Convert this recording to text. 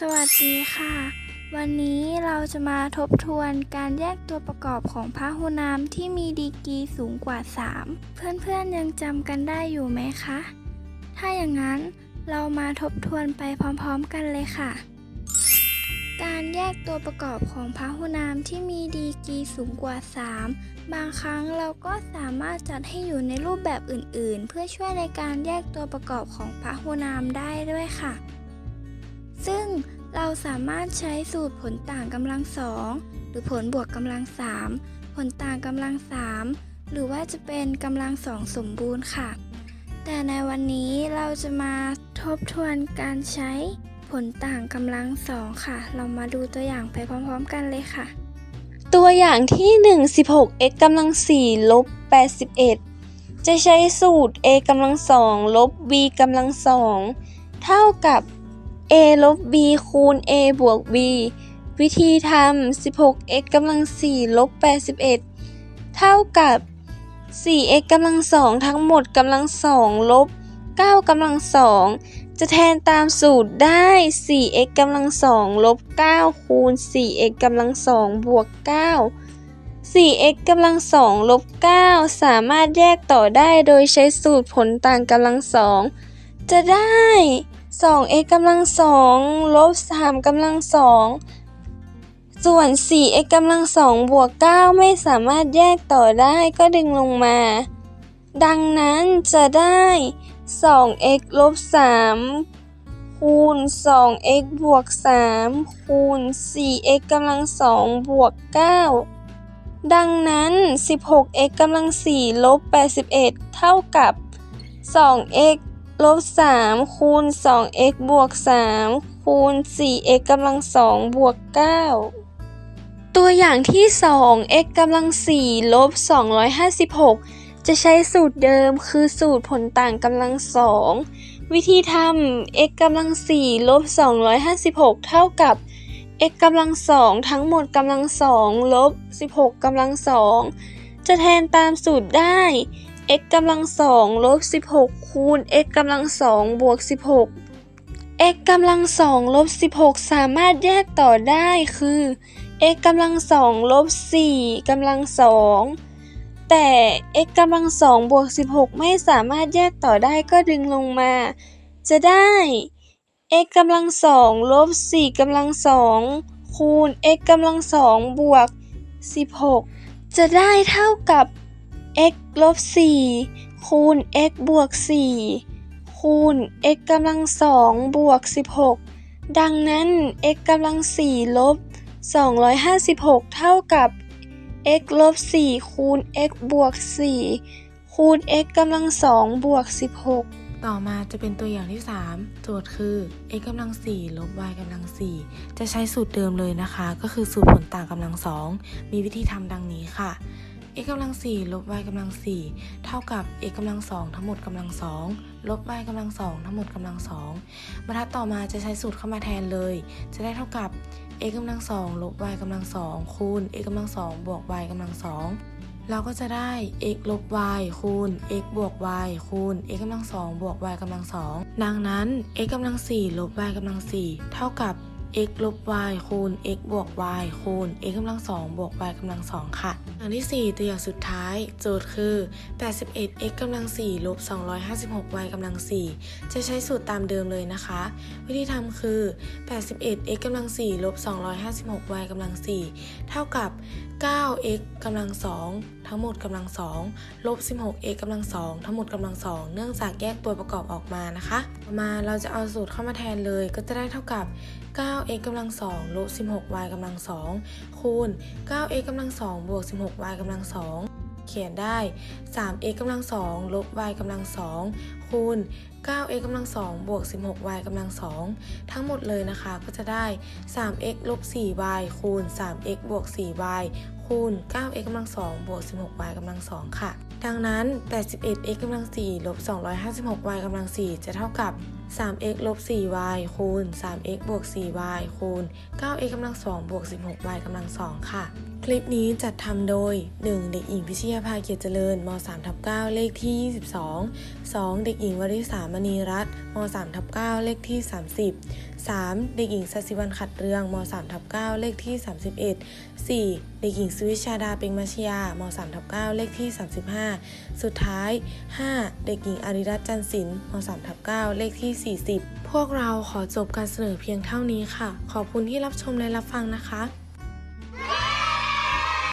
สวัสดีค่ะ วันนี้เราจะมาทบทวนการแยกตัวประกอบของพหุนามที่มีดีกรีสูงกว่า 3 เพื่อนๆยังจำกันได้อยู่ไหมคะ ถ้าอย่างนั้นเรามาทบทวนไปพร้อมๆกันเลยค่ะ การแยกตัวประกอบของพหุนามที่มีดีกรีสูงกว่า 3 บางครั้งเราก็สามารถจัดให้อยู่ในรูปแบบอื่นๆ เพื่อช่วยในการแยกตัวประกอบของพหุนามได้ด้วยค่ะ ซึ่งเราสามารถใช้สูตรผลต่างกำลังสองหรือผลบวกกำลังสามผลต่างกำลังสามหรือว่าจะเป็นกำลังสองสมบูรณ์ค่ะ แต่ในวันนี้เราจะมาทบทวนการใช้ผลต่างกำลังสองค่ะ เรามาดูตัวอย่างไปพร้อม ๆ กันเลยค่ะ ตัวอย่างที่ 1 16 x กำลัง4ลบ81 จะใช้สูตร a กำลัง2ลบ b กำลัง2เท่ากับ a ลบ b คูณ a บวก b วิธีทำ 16 x กำลัง 4 ลบ 81 เท่ากับ 4 x กำลัง 2 ทั้งหมดกำลัง 2 ลบ 9กำลัง 2 จะแทนตามสูตรได้ 4x กำลัง 2 ลบ 9 คูณ 4x กำลัง 2 บวก 9 4x กำลัง 2 ลบ 9 สามารถแยกต่อได้โดยใช้สูตรผลต่างกำลัง 2 จะได้ 2x กำลัง2ลบ3กำลัง2ส่วน 4x กำลัง2บวก 9 ไม่สามารถแยกต่อได้ก็ดึงลงมา ดังนั้นจะได้ 2x ลบ3คูณ 2x บวก 3 คูณ 4x กำลัง2บวก 9 ดังนั้น 16x กำลัง4ลบ81 เท่ากับ 2x ลบ3คูณ 2x บวก3คูณ 4x กำลัง2บวก9ตัวอย่างที่2 x กำลัง4ลบ256จะใช้สูตรเดิมคือสูตรผลต่างกำลังสองวิธีทำ x กำลัง4ลบ256เท่ากับ x กำลังสองทั้งหมดกำลังสองลบ16กำลังสองจะแทนตามสูตรได้ x กำลังสองลบ16คูณ x กำลังสองบวก16 x กำลังสองลบ16สามารถแยกต่อได้คือ x กำลังสองลบ4กำลังสองแต่ x กำลังสองบวก16ไม่สามารถแยกต่อได้ก็ดึงลงมา จะได้ x กำลังสองลบ4กำลังสองคูณ x กำลังสองบวก16จะได้เท่ากับ x ลบ4คูณ x บวก 4 คูณ x กำลังสองบวก 16 ดังนั้น x กำลัง4ลบ 256 เท่ากับ x ลบ4คูณ x บวก 4 คูณ x กำลัง2บวก 16ต่อมาจะเป็นตัวอย่างที่ 3 โจทย์คือ x กำลัง 4 ลบ y กำลัง 4 จะใช้สูตรเดิมเลยนะคะ ก็คือสูตรผลต่างกำลัง2มีวิธีทำดังนี้ค่ะ x กำลัง4ลบ y กำลัง4เท่ากับ x กำลัง2ทั้งหมดกำลัง2ลบ y กำลัง2ทั้งหมดกำลัง2บรรทัดต่อมาจะใช้สูตรเข้ามาแทนเลย จะได้เท่ากับ x กำลัง2ลบ y กำลัง2คูณ x กำลัง2บวก y กำลัง2เราก็จะได้ x ลบ y คูณ x บวก y คูณ x กำลัง2บวก y กำลัง2ดังนั้น x กำลัง4ลบ y กำลัง4เท่ากับ x ลบ y คูณ x บวก y คูณ x กำลัง2บวก y กำลัง2ค่ะ อย่างที่ 4 ตัวอย่างสุดท้าย โจทย์คือ 81 x กำลัง4ลบ 256 y กำลัง4จะใช้สูตรตามเดิมเลยนะคะ วิธีทำคือ 81 x กำลัง4ลบ 256 y กำลัง4เท่ากับ 9x กำลัง2ทั้งหมดกำลัง2ลบ 16x กำลัง2ทั้งหมดกำลัง2เนื่องจากแยกตัวประกอบออกมานะคะต่อมาเราจะเอาสูตรเข้ามาแทนเลยก็จะได้เท่ากับ 9x กำลัง2ลบ 16y กำลัง2คูณ 9x กำลัง2บวก 16y กำลัง2เขียนได้ 3x กำลัง2ลบ y กำลัง2คูณ 9x กำลัง2บวก 16y กำลัง2ทั้งหมดเลยนะคะก็จะได้ 3x ลบ 4y คูณ 3x บวก 4y คูณ 9x กำลัง2บวก 16y กำลัง2ค่ะ ดังนั้น 81x กำลัง4ลบ 256y กำลัง4จะเท่ากับ 3x ลบ 4y คูณ 3x บวก 4y คูณ 9x กำลัง2บวก 16y กำลัง2ค่ะ คลิปนี้จัดทำโดย 1. เด็กหญิงพิชยาภาเกียรติเจริญม3ทับ9เลขที่ 22 2. เด็กหญิงวริษามณีรัตน์ม3ทับ9เลขที่ 30 3. เด็กหญิงสัสิวันขัดเรืองม3ทับ9เลขที่ 31 4. เด็กหญิงสุวิชาดาเป็งมัชยาม3ทับ9เลขที่ 35 สุดท้าย 5. เด็กหญิงอาริรัตน์จันทร์ศิลม3ทับ9เลขที่ 40 พวกเราขอจบการเสนอเพียงเท่านี้ค่ะ ขอบคุณที่รับชมและรับฟังนะคะ